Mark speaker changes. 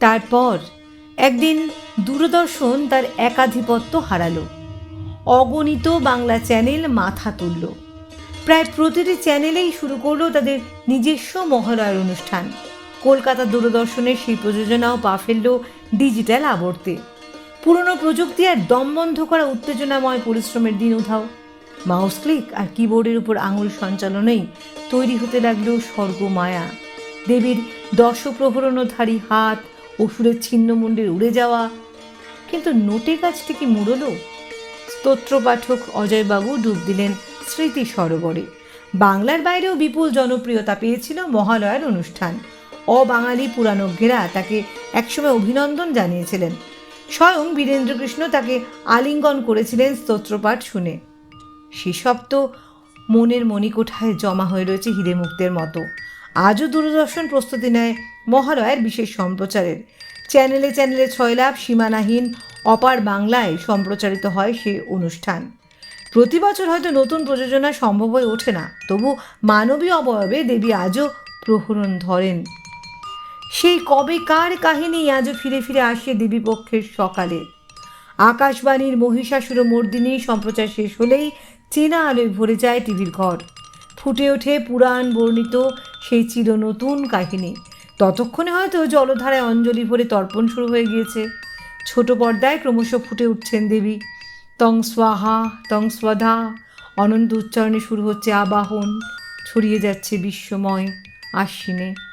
Speaker 1: তারপর একদিন দূরদর্শন তার একাধিপত্য হারালো। অগণিত বাংলা চ্যানেল মাথা তুলল। প্রায় প্রতিটি চ্যানেলেই শুরু করল তাদের নিজস্ব মহালয়ার অনুষ্ঠান। কলকাতা দূরদর্শনের সেই প্রযোজনাও পা ফেলল ডিজিটাল আবর্তে। পুরনো প্রযুক্তি আর দম বন্ধ করা উত্তেজনাময় পরিশ্রমের দিন উধাও। মাউস ক্লিক আর কিবোর্ডের উপর আঙুল সঞ্চালনেই তৈরি হতে লাগল স্বর্গমায়া। দেবীর দশপ্রহরণধারী হাত অসুরের ছিন্ন ছিন্নমুণ্ডের উড়ে যাওয়া। কিন্তু নোটে কাজটি কি মুড়লো? স্তোত্র পাঠক অজয়বাবু ডুব দিলেন স্মৃতি সরোবরে। বাংলার বাইরেও বিপুল জনপ্রিয়তা পেয়েছিল মহালয়ার অনুষ্ঠান। অবাঙালি পুরাণজ্ঞেরা তাকে একসময় অভিনন্দন জানিয়েছিলেন। স্বয়ং বীরেন্দ্রকৃষ্ণ তাকে আলিঙ্গন করেছিলেন স্তোত্রপাঠ শুনে। সেসব তো মনের মণিকোঠায় জমা হয়ে রয়েছে হিরে মুক্তের মতো। আজও দূরদর্শন প্রস্তুতি নেয় মহালয়ার বিশেষ সম্প্রচারের। চ্যানেলে চ্যানেলে ছয়লাভ সীমানাহীন অপার বাংলায় সম্প্রচারিত হয় সে অনুষ্ঠান। প্রতি বছর হয়তো নতুন প্রযোজনা সম্ভব হয়ে ওঠে না, তবু মানবীয় অবয়বে দেবী আজও প্রহরণ ধরেন। সেই কবে কার কাহিনী আজও ফিরে ফিরে আসে দেবীপক্ষের সকালে? আকাশবাণীর মহিষাসুর মর্দিনী সম্প্রচার শেষ হলেই চেনা আলোয় ভরে যায় টিভির ঘর। ফুটে ওঠে পুরাণ বর্ণিত সেই চির নতুন কাহিনী। ততক্ষণে হয়তো জলধারায় অঞ্জলি ভরে তর্পণ শুরু হয়ে গিয়েছে। ছোট পর্দায় ক্রমশ ফুটে উঠছেন দেবী। তং স্বাহা, তং স্বধা, অনন্ত উচ্চারণে শুরু হচ্ছে আবাহন। ছড়িয়ে যাচ্ছে বিশ্বময় আশ্বিনে।